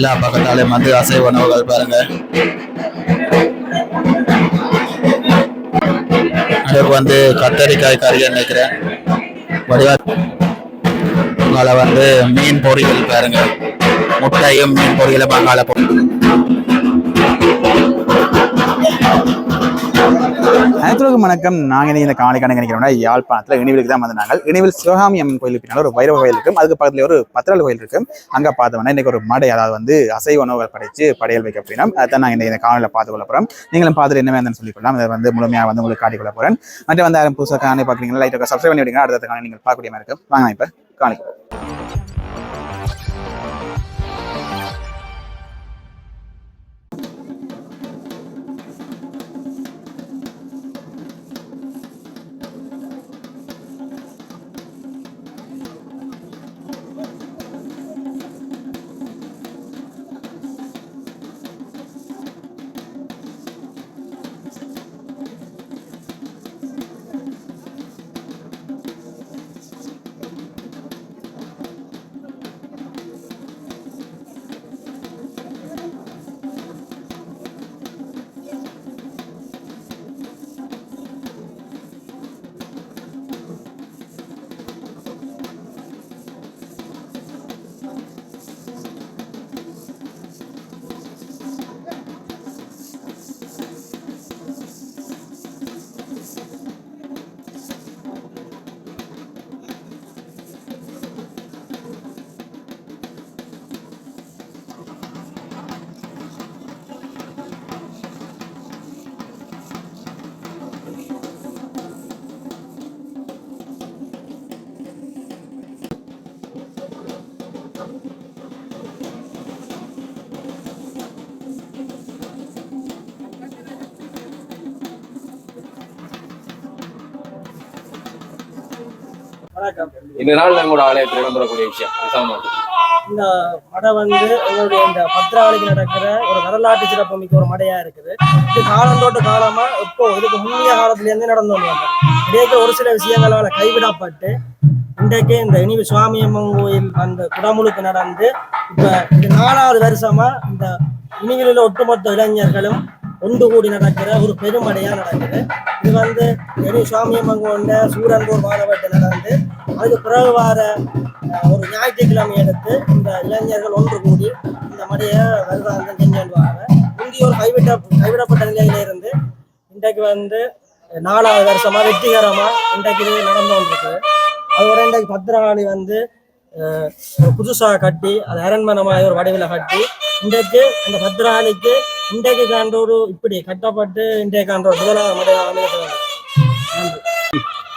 எல்லா பக்கத்தாலையும் வந்து அசைவ உணவுகள் பாருங்க. அதுக்கு வந்து கத்தரிக்காய் கறி நினைக்கிறேன். வடிவா வந்து மீன் பொரியல் பாருங்க. முட்டையும் மீன் பொரியலும் அங்கால பொருள் அனைத்துலகம் வணக்கம். நாங்கள் இந்த காலைக்கான நினைக்கிறோம்னா யாழ்ப்பாணத்தில் இனிவிலுக்கு தான் வந்தாங்க இனிவில் சிவகாமி அம்மன் கோயில் பின்னால் ஒரு வைரவ கோயில் இருக்கும். அதுக்கு பக்கத்தில் ஒரு பத்திரல் கோயில் இருக்கும். அங்கே பார்த்தோம்னா இன்னைக்கு ஒரு மடை அதாவது வந்து அசைவ உணவுகள் படைச்சு படையல் வைக்க அப்படின்னா அதான் நாங்கள் இந்த காலையில் பார்த்து கொள்ள போகிறோம் நீங்களும் பார்த்துட்டு என்ன வேணும்னு சொல்லிக்கொள்ளலாம் அதை வந்து முழுமையாக வந்து உங்களுக்கு காட்டிக்கொள்ள போகிறேன் மற்றும் வந்து யாரும் புதுசாக காணி பார்க்குறீங்களா லைட்டாக சப்ஸ்கிரைப் பண்ணி விடுங்க அடுத்த காணி நீங்கள் பார்க்கக்கூடிய மாதிரி இருக்கும். வாங்க இப்போ காணிக்கிறோம் இந்த நாள் நம்மளோட ஆலயத்தில் இடம்பெறக்கூடிய விஷயம். விசாலமாக இந்த மடை வந்து எங்களுடைய இந்த பத்திராவளிக்கு நடக்கிற ஒரு வரலாற்று சிறப்புமிக்க ஒரு மடையா இருக்குது. இது காலந்தோட்ட காலமா இப்போ இதுக்கு முந்தைய காலத்துலேருந்து நடந்து வந்தாங்க இதேக்கு ஒரு சில விஷயங்களால கைவிடப்பட்டு இன்றைக்கு இந்த இனிவு சுவாமியம்மன் கோயில் அந்த குடமுழுக்கு நடந்து இப்போ இது நாலாவது வருஷமா இந்த இனிவிலுள்ள ஒட்டுமொத்த இளைஞர்களும் ஒன்று கூடி நடக்கிற ஒரு பெருமடையா நடக்குது. இது வந்து எடி சுவாமியம்மன் கொண்ட சூரன்பூர் மாணவர்கள் நடந்து அதுக்கு பிறகு வார ஒரு ஞாயிற்றுக்கிழமை எடுத்து இந்த இளைஞர்கள் ஒன்று கூடி இந்த மடையை வருடாந்தம் செஞ்சுவாங்க முந்தைய ஒரு கைவிட்ட கைவிடப்பட்ட நிலையில இருந்து இன்றைக்கு வந்து நாலாவது வருஷமா வெற்றிகரமா இன்றைக்கு இது நடந்து கொண்டிருக்கு. அதோட இன்றைக்கு பத்திரகாளி வந்து புதுசாக கட்டி அது அரண்மனமாக ஒரு வடிவில் கட்டி இன்றைக்கு அந்த பத்திராளிக்கு இன்றைக்கு காண்ற ஒரு இப்படி கட்டப்பட்டு இன்றைக்கு முதலாவது மடையாக அமைகிறது நன்றி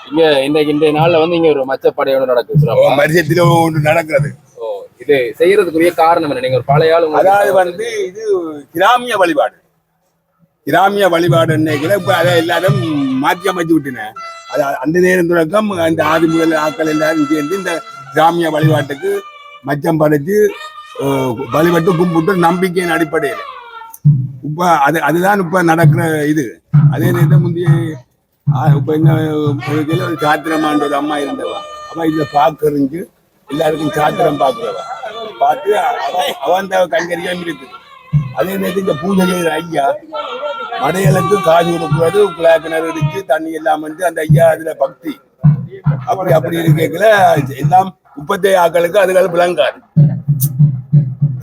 இங்க இந்த இந்த நாள்ல வந்து இங்க ஒரு மச்சப்படையோட நடக்குது சிறப்பா. மரிசத்தில் ஒன்று நடக்கிறது. ஓ இது செய்யறதுக்குரிய காரணம் என்ன? நீங்க ஒரு பழைய ஆளு அதாவது வந்து இது கிராமிய வழிபாடு. கிராமிய வழிபாடு இன்னைக்கு இப்ப அதை எல்லாரும் மாற்றி அமைச்சு விட்டுனேன் அது அந்த நேரம் தொடக்கம் அந்த ஆதி முதல் ஆட்கள் எல்லாரும் சேர்ந்து இந்த கிராமிய வழிபாட்டுக்கு மச்சம் படைச்சு வழிபட்டு கும்பிட்டு நம்பிக்கையின் அடிப்படையில். இப்ப அது அதுதான் இப்ப நடக்கிற இது. அதே நேரத்தில் முந்தைய இப்ப என்ன ஒரு சாத்திரமான்ற ஒரு அம்மா இருந்தவா. அவ இதுல பாக்குறதுக்கு எல்லாருக்கும் சாத்திரம் பாக்குறவா. பார்த்து அவன் அவ அந்த இருக்கு அதே நேரத்தில் இந்த பூஜை செய்யற ஐயா மடையலுக்கு காசு கொடுக்குறது கிணறு இடிச்சு தண்ணி எல்லாம் வந்து அந்த ஐயா அதுல பக்தி. அப்படி அப்படி இருக்கல எல்லாம் முப்பத்தி ஆக்களுக்கு அதுகள் விளங்காது.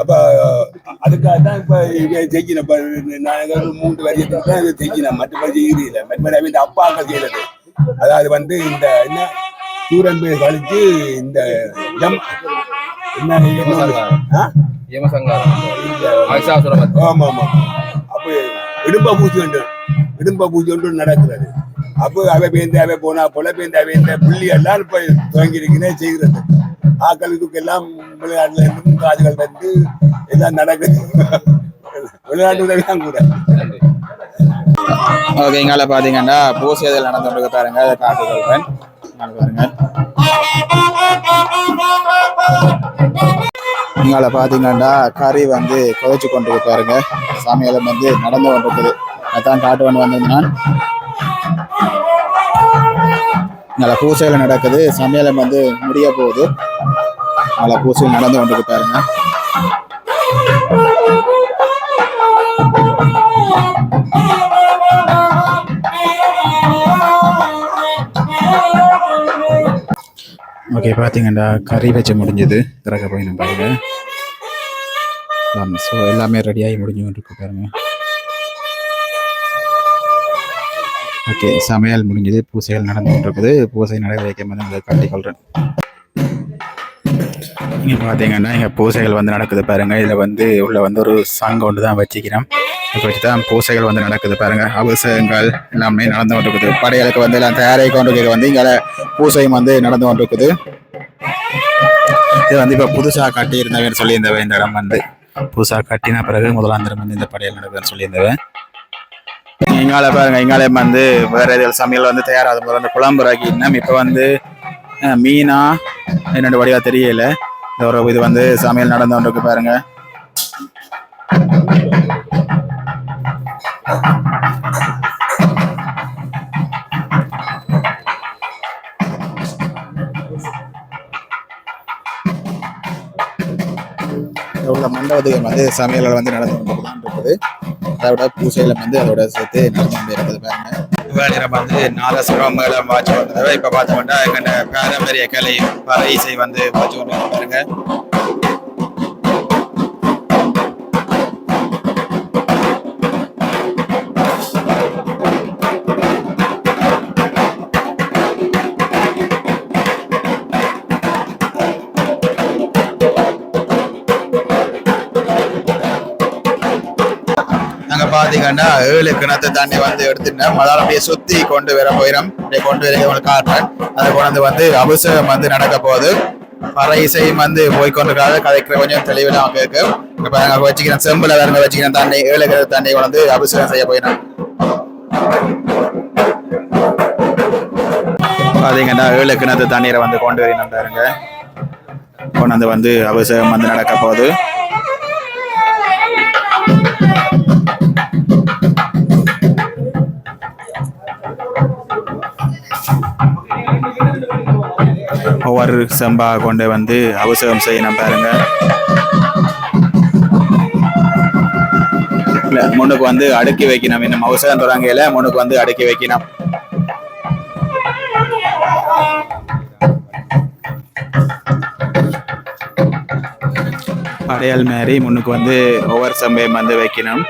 அப்ப அதுக்காக தான் இப்ப செய்யணும் இப்ப நாங்க ஒரு மூன்று வரியத்துக்கு தான் இது செய்யணும் மற்றபடி செய்யறதில்ல மற்றபடி இந்த அப்பாக்கள் செய்யறது. அதாவது வந்து இந்த என்ன சூரன் பேர் கழிச்சு இந்த ஜம் என்ன என்ன ஆ? யமசங்காரம். மகிஷாசுரமர்த்தி ஆமா ஆமா அப்ப இடும்ப பூச்சி உண்டு இடும்ப பூச்சி ஒன்று நடக்கிறது. அப்போ அவை பேந்து அவை போனா போல பேந்து அவை இந்த புள்ளி எல்லாம் இப்ப துவங்கி இருக்கிறே செய்கிறது. ஆக்கள் இதுக்கு எல்லாம் விளையாட்டுல இருந்தும் காதுகள் வந்து எல்லாம் நடக்குது. விளையாட்டு உதவிதான் கூட. நன்றி ஓகே இங்கால பார்த்தீங்கன்னா நடந்துட்டு பாருங்க. அதை காட்டு சொல்றேன் பாருங்க. இங்கால பாத்தீங்கன்னா கறி வந்து கொதிச்சு கொண்டு பாருங்க. சமையலும் வந்து நடந்து கொண்டிருக்குது. அதான் காட்டு கொண்டு வந்திருந்தான். நல்ல பூசையில் நடக்குது. சமையலம் வந்து முடிய போகுது. நல்ல பூசையில் நடந்து கொண்டு பாருங்க. ஓகே பார்த்தீங்கன்னா கறி வச்சு முடிஞ்சது. திறக்க போய் நம்ம பாருங்க. ஸோ எல்லாமே ரெடியாகி முடிஞ்சு கொண்டிருக்கு பாருங்க. ஓகே சமையல் முடிஞ்சது பூசைகள் நடந்து கொண்டிருக்குது. பூசை நடக்க வைக்கும் போது காட்டிக் காட்டிக்கொள்கிறேன் இங்கே பார்த்தீங்கன்னா இங்கே பூசைகள் வந்து நடக்குது பாருங்க. இதில் வந்து உள்ள வந்து ஒரு சாங்கை ஒன்று தான் வச்சுக்கிறோம். இப்போ வச்சு தான் பூசைகள் வந்து நடக்குது பாருங்க. அவசரங்கள் எல்லாமே நடந்து கொண்டிருக்குது. படைகளுக்கு வந்து எல்லாம் தயாராகி கொண்டிருக்கிறது வந்து இங்கே பூசையும் வந்து நடந்து கொண்டிருக்குது. இது வந்து இப்போ புதுசாக கட்டியிருந்தவன் சொல்லியிருந்தவன் இந்த இடம் வந்து. புதுசாக கட்டின பிறகு முதலாம் தரம் வந்து இந்த படையல் நடக்குதுன்னு சொல்லியிருந்தவன். இங்கால பாருங்க இங்காலே வந்து வேற ஏதாவது சமையல் வந்து தயாராகுது போது வந்து குழம்பு ராக்கி இன்னும் இப்போ வந்து மீனா என்னோட வழியாக தெரியல. ஒரு இது வந்து சமையல் நடந்து கொண்டிருக்கு பாருங்க. மண்டபத்துக்கு வந்து சமையல் வந்து நடந்து கொண்டு இருக்குது. அதோட பூசையில வந்து அதோட சேர்த்து நடந்து கொண்டு இருக்குது பாருங்க. வேலையில வந்து நாதஸ்வரம் மேளம் வாட்சி வந்தது இப்ப பார்த்தோம்னா எங்க பாரம்பரிய கலை பறை இசை வந்து வாட்சி பாருங்க பார்த்தீங்கன்னா பாத்தீங்கன்னா ஏழு கிணத்து தண்ணி வந்து எடுத்துட்டோம் அதால அப்படியே சுத்தி கொண்டு வர போயிடும் அப்படியே கொண்டு வர உங்களுக்கு காட்டுறேன் அதை கொண்டு வந்து அபிஷேகம் வந்து நடக்க போகுது. பற இசையும் வந்து போய் கொண்டிருக்காது கதைக்கிற கொஞ்சம் தெளிவில் அவங்க இருக்கு. இப்ப நாங்க வச்சுக்கிறேன். செம்பில் வேற வச்சுக்கிறேன் தண்ணி. ஏழு கிணத்து தண்ணி கொண்டு வந்து அபிஷேகம் செய்ய போயிடும் பாத்தீங்கன்னா ஏழு கிணத்து தண்ணீரை வந்து கொண்டு வரணும் பாருங்க கொண்டு வந்து வந்து அபிஷேகம் வந்து நடக்க போகுது. ஒரு செம்பா கொண்டு வந்து அபிஷேகம் செய்யணும் பாருங்க. முன்னுக்கு வந்து அடுக்கி வைக்கணும். இன்னும் அவசரம் தொடங்கல முன்னுக்கு வந்து அடுக்கி வைக்கணும். படையல் மாரி முன்னுக்கு வந்து ஒவ்வொரு சம்பையும் வந்து வைக்கணும்.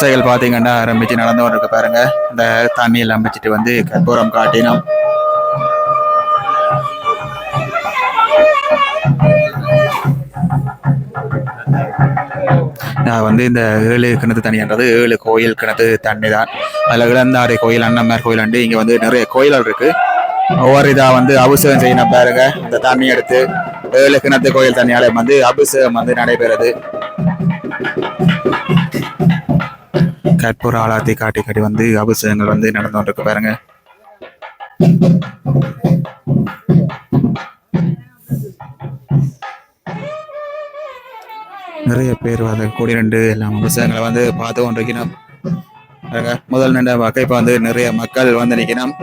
பூசைகள் பார்த்தீங்கன்னா ஆரம்பிச்சு நடந்து கொண்டிருக்கு பாருங்க. இந்த தண்ணியில் அமைச்சிட்டு வந்து கற்பூரம் காட்டினோம். நான் வந்து இந்த ஏழு கிணத்து தண்ணின்றது ஏழு கோயில் கிணத்து தண்ணி தான் அதில் இளந்தாரை கோயில் அண்ணம்மார் கோயில் அண்டு இங்கே வந்து நிறைய கோயில்கள் இருக்குது ஒவ்வொரு இதாக வந்து அபிஷேகம் செய்யணும் பாருங்க. இந்த தண்ணி எடுத்து ஏழு கிணத்து கோயில் தண்ணியால வந்து அபிஷேகம் வந்து நடைபெறுது. கற்பூர ஆலாத்தி காட்டி காட்டி வந்து அபிஷேகங்கள் வந்து நடந்து கொண்டிருக்கு பாருங்க. நிறைய பேர் வந்து கூடி நின்று எல்லாம் அபிஷேகங்களை வந்து பார்த்து கொண்டிருக்கணும். முதல் நின்ற வகை இப்போ வந்து நிறைய மக்கள் வந்து நிற்கணும்.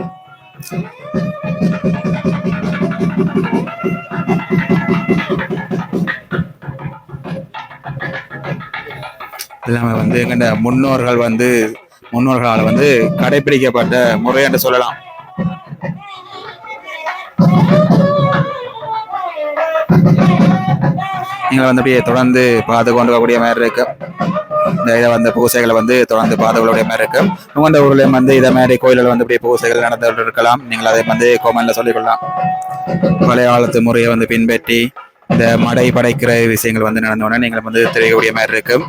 எல்லாமே வந்து எங்கண்ட முன்னோர்கள் வந்து முன்னோர்களால் வந்து கடைபிடிக்கப்பட்ட முறை என்று சொல்லலாம். நீங்கள் வந்து அப்படியே தொடர்ந்து பார்த்து கொண்டு வரக்கூடிய மாதிரி இருக்கு. இந்த இதை வந்து பூசைகளை வந்து தொடர்ந்து பார்த்து கொள்ளக்கூடிய மாதிரி இருக்கு. உங்களோட ஊர்லயும் வந்து இதை மாதிரி கோயில்கள் வந்து இப்படி பூசைகள் நடந்து கொண்டு இருக்கலாம். நீங்கள் அதை வந்து கோமன்ல சொல்லிக்கொள்ளலாம். பழைய காலத்து முறையை வந்து பின்பற்றி இந்த மடை படைக்கிற விஷயங்கள் வந்து நடந்தோடனே நீங்கள் வந்து தெரியக்கூடிய மாதிரி இருக்கும்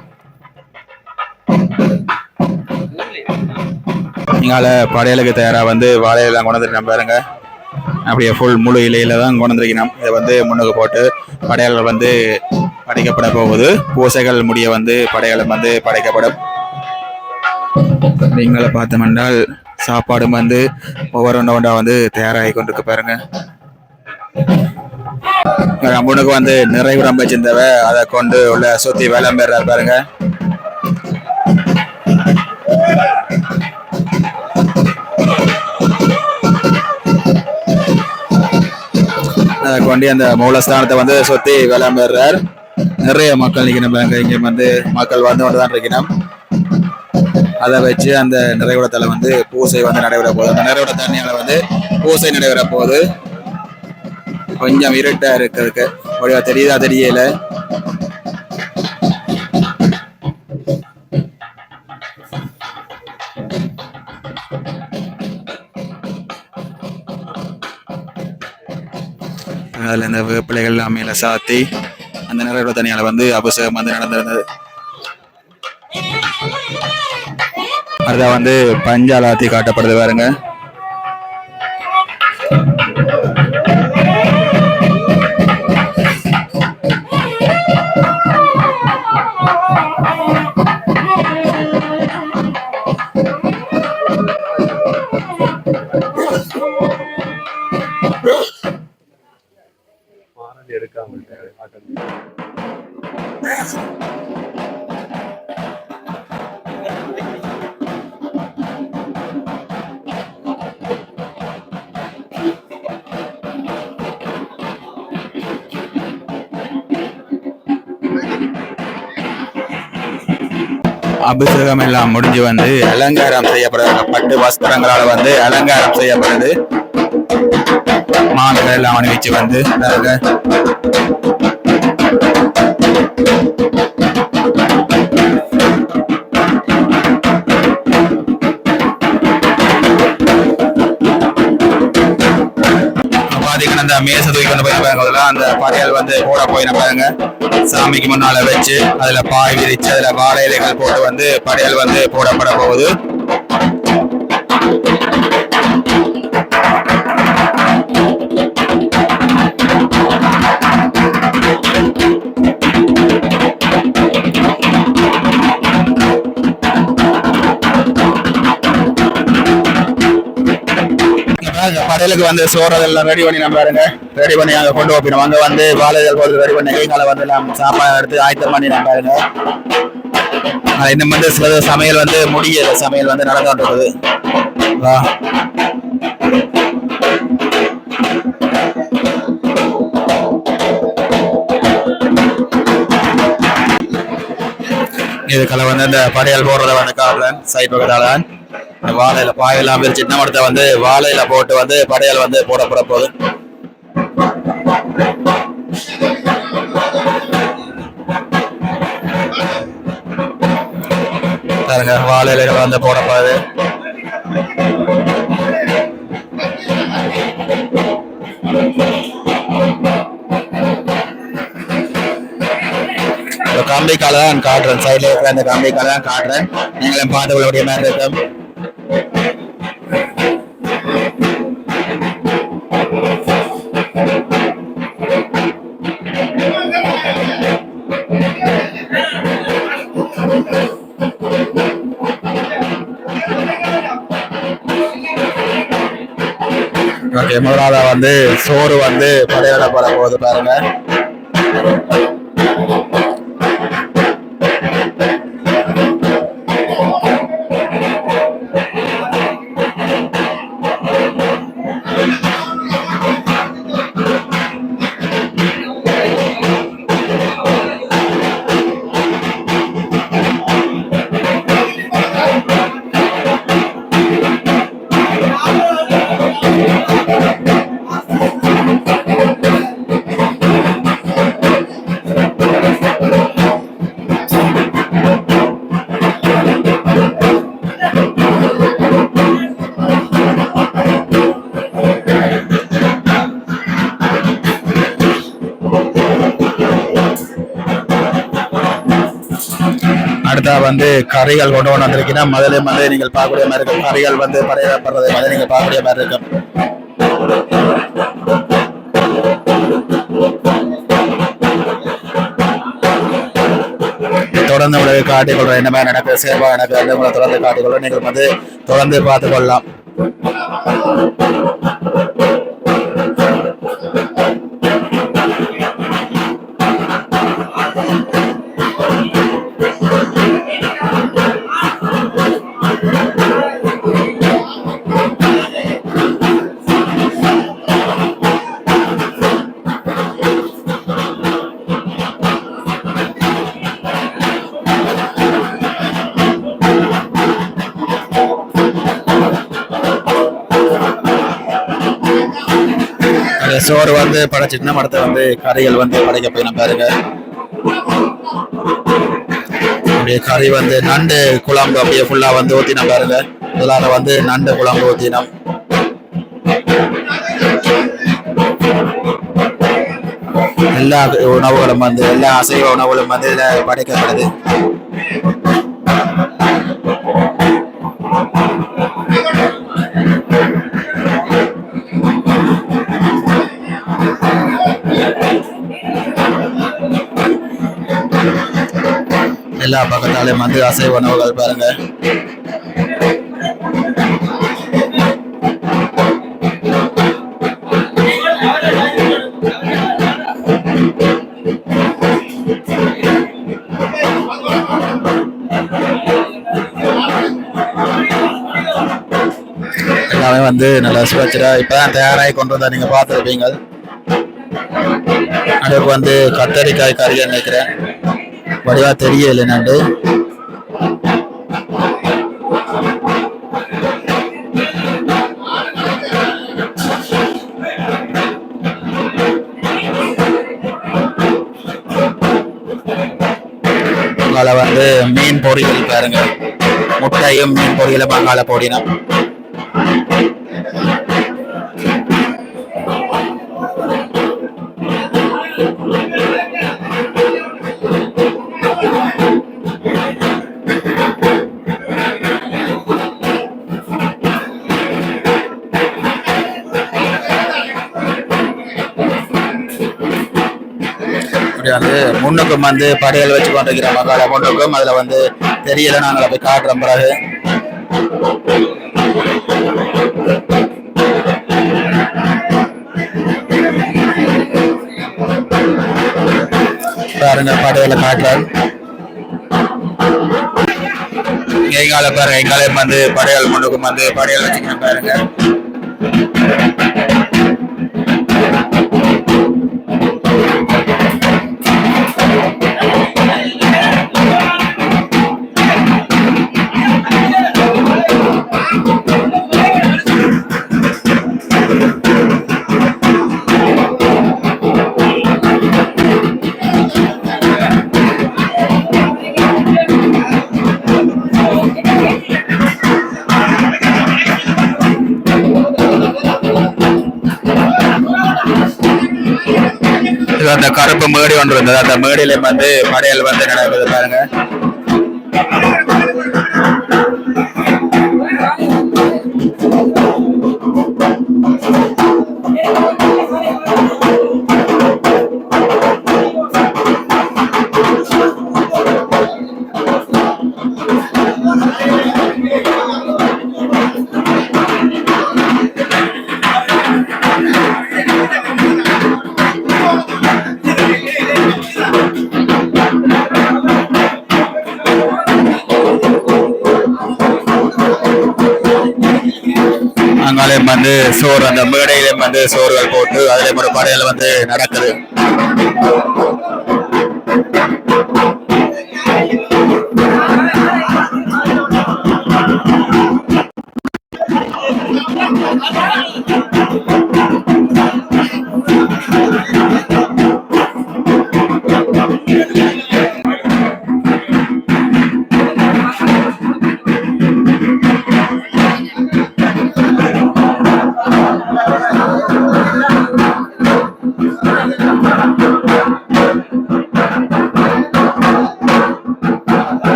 நீங்கள படையலுக்கு தயாராக வந்து வாழையெல்லாம் கொண்டு வந்துட்டு பாருங்க. அப்படியே ஃபுல் முழு இலையில தான் கொண்டு வந்திருக்கணும் இதை வந்து முன்னுக்கு போட்டு படையல்கள் வந்து படைக்கப்பட போகுது. பூசைகள் முடிய வந்து படையல் வந்து படைக்கப்படும். நீங்களை பார்த்தோம்னால் சாப்பாடும் வந்து ஒவ்வொரு ஒன்றா ஒன்றா வந்து தயாராகி கொண்டிருக்க பாருங்க. அம்மனுக்கு வந்து நிறைவுறம் வச்சிருந்தவ அதை கொண்டு உள்ள சுற்றி வேலை பெறார் பாருங்க. கொண்டு அந்த மூலஸ்தானத்தை வந்து சுத்தி வேலம் நிறைய மக்கள் நிக்கணும் இங்க வந்து மக்கள் வந்து கொண்டு தான் இருக்கணும் அதை வச்சு அந்த நிறைவுடத்தில் வந்து பூசை வந்து நடைபெற போகுது. அந்த நிறைவிட தண்ணியால வந்து பூசை நடைபெற போகுது. கொஞ்சம் இருட்டா இருக்கிறதுக்கு. வழியா தெரியுதா தெரியல. அதில் இந்த வேப்பிலைகள் எல்லாமே சாத்தி அந்த நிறைவு தனியால் வந்து அபிஷேகம் வந்து நடந்திருந்தது. அடுத்த வந்து பஞ்சாலாத்தி காட்டப்படுது பாருங்க. அபிஷேகம் எல்லாம் முடிஞ்சு வந்து அலங்காரம் செய்யப்படுது பட்டு வஸ்திரங்களால வந்து அலங்காரம் செய்யப்படுது. மாலைகள் எல்லாம் அணிவிச்சு வந்து பாத்தீங்கன்னா அந்த மேச தூக்கி கொண்டு போய் பாருங்க. அதெல்லாம் அந்த படையல் வந்து போட போய் பாருங்க. சாமிக்கு முன்னால வச்சு அதுல பாய் விரிச்சு அதுல வாழை இலைகள் போட்டு வந்து படையல் வந்து போடப்பட போகுது. வயலுக்கு வந்து சோறதெல்லாம் ரெடி பண்ணி நம்ம பாருங்க. ரெடி பண்ணி அங்கே கொண்டு வைக்கணும் அங்கே வந்து வாழைகள் போகிறது ரெடி பண்ணி கைகால வந்து நம்ம சாப்பாடு எடுத்து ஆயத்தம் பண்ணி நம்ம பாருங்க. மாதிரி இன்னும் வந்து சில சமையல் வந்து முடியல. சமையல் வந்து நடந்துட்டு கொண்டிருக்குது வா. இதுக்கெல்லாம் வந்து இந்த படையல் போடுறத வந்து காவலன் சைட் பக்கத்தால வாழையில பாயெல்லாம் பிரிச்சு சின்ன மரத்தை வந்து வாழையில போட்டு வந்து படையல் வந்து போடப்பட போகுது பாருங்க வாழையில வந்து போடப்படுது இந்த கம்பி காலை தான் காட்டுறேன் சைட்ல இருக்கிற அந்த கம்பி காலை தான் காட்டுறேன். நீங்களும் பார்த்து உள்ள மாதிரி இருக்கும். ஓகே வந்து சோறு வந்து படையிடப்பட போகுது பாருங்க. வந்து கரைகள் கொண்டு கொண்டு வந்திருக்கீங்கன்னா முதல்ல வந்து நீங்கள் பார்க்கக்கூடிய மாதிரி இருக்கும். கரைகள் வந்து படையிடப்படுறது வந்து நீங்க பார்க்கக்கூடிய மாதிரி இருக்கும். தொடர்ந்து உங்களுக்கு காட்டிக்கொள்றோம் என்ன மாதிரி நடக்குது. சேவா நடக்குது. உங்களை தொடர்ந்து காட்டிக்கொள்றோம் நீங்கள் வந்து தொடர்ந்து பார்த்துக் சோறு வந்து படைச்சிட்டுனா மடத்தை வந்து கறிகள் வந்து படைக்க போயிடும் பாருங்க. அப்படியே கறி வந்து நண்டு குழம்பு அப்படியே ஃபுல்லா வந்து ஊத்தினோம் பாருங்க. இதெல்லாம் வந்து நண்டு குழம்பு ஊத்தினோம் எல்லா உணவுகளும் வந்து எல்லா அசைவ உணவுகளும் வந்து இதுல படைக்கப்படுது. எல்லா பக்கத்தாலையும் வந்து அசைவ உணவுகள் பாருங்க. எல்லாமே வந்து நல்லா சுவச்சரா இப்பதான் தயாராகி கொண்டு வந்தா நீங்க பார்த்துருப்பீங்க. அதுக்கு வந்து கத்தரிக்காய் கறி நினைக்கிறேன் வடிவா தெரியல நண்டு அங்கால வந்து மீன் பொரியல் பாருங்க. முட்டையும் மீன் பொரியல பங்காள போடினோம் வந்து முன்னுக்கும் வந்து படையல் வச்சு கொண்டிருக்கிற மக்களை முன்னுக்கும் அதுல வந்து தெரியல நாங்களை போய் காட்டுறோம் பிறகு. பாருங்க படையல காட்டுறாரு. எங்கால பாருங்க எங்காலையும் வந்து படையல் முன்னுக்கும் வந்து படையல் வச்சுக்கிறேன் பாருங்க. கருப்பு மேடி ஒன்று இருந்தது. அந்த மேடியில வந்து படையல் வந்து நடக்குது பாருங்க. சோறு அந்த மேடையிலும் வந்து சோறுகள் போட்டு அதுலயும் ஒரு படையல் வந்து நடக்குது.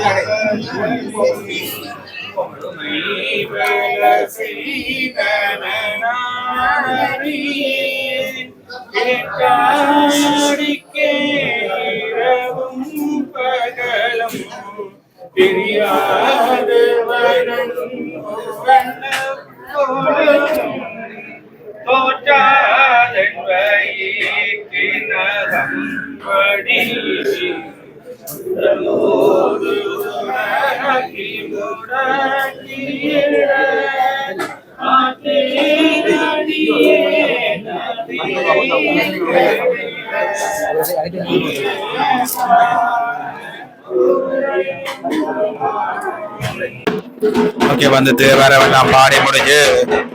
போய் நீங்க ராஜா நினைக்கிற மாதிரி பாருங்க. ஓகே வந்து தேவாரம் பாடி முடிஞ்சு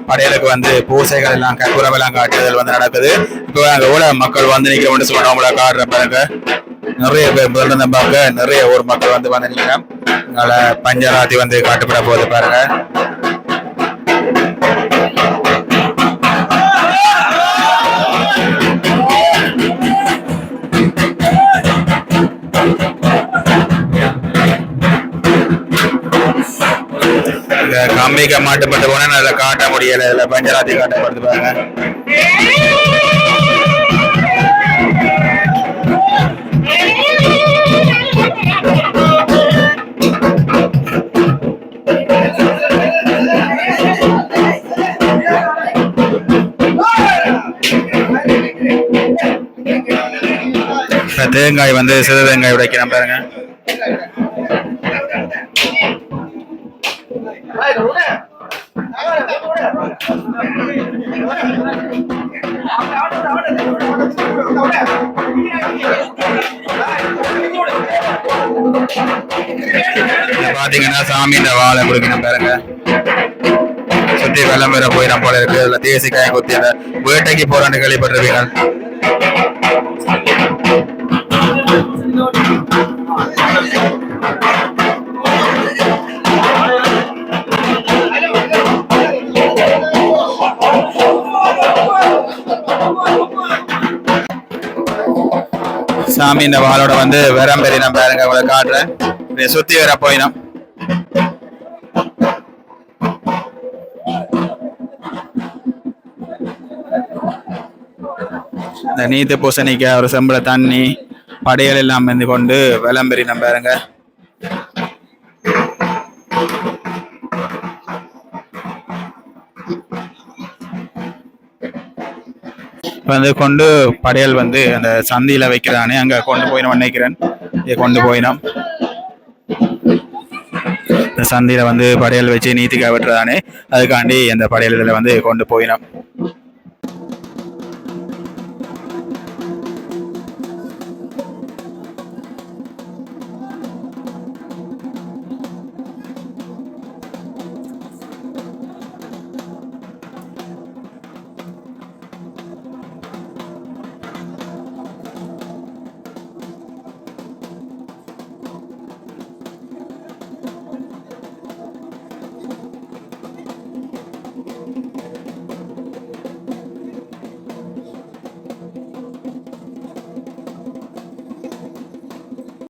படையலுக்கு வந்து பூசைகள் எல்லாம் கற்பூரமெல்லாம் காட்டுதல் வந்து நடக்குது. இப்போ அங்கே கூட மக்கள் வந்து நிற்க வந்து சொல்றோம் காட்டுற பாருங்க. நிறைய பேர் முதல்ல பார்க்க நிறைய ஊர் மக்கள் வந்து வந்து நிற்கிறோம் அதனால பஞ்சராத்தி வந்து காட்டுப்பட போகுது பாருங்க. இந்த மாட்டுப்பட்டு போனா நல்லா காட்ட முடியல இதுல பஞ்சராத்தி காட்டப்படுது பாருங்க. தேங்காய் வந்து சிறு தேங்காய் உடைக்கிறேன் பாருங்க. பாத்தீங்கன்னா சாமி இந்த வாழை குடிக்கணும் பாருங்க. சுத்தி வெள்ளம் வேற போயிடும் போல இருக்கு. இதுல தேசிக்காய் குத்தி அந்த வேட்டைக்கு போறான்னு கேள்விப்பட்டிருப்பீங்க சாமி இந்த வாளோட வந்து வெறம் பெரிய நான் பாருங்க உங்களை காட்டுறேன். இதை சுத்தி வர போயிடும் இந்த நீத்து பூசணிக்க ஒரு செம்பள தண்ணி படையல் எல்லாம் வந்து கொண்டு விளம்பரி நம்ப பாருங்க. வந்து கொண்டு படையல் வந்து அந்த சந்தியில வைக்கிறானே அங்க கொண்டு போயிடும் நினைக்கிறேன் இதை கொண்டு போயினோம் இந்த சந்தியில வந்து படையல் வச்சு நீத்திக்காய் வெட்டுறதானே அதுக்காண்டி அந்த படையல் இதில் வந்து கொண்டு போயினோம்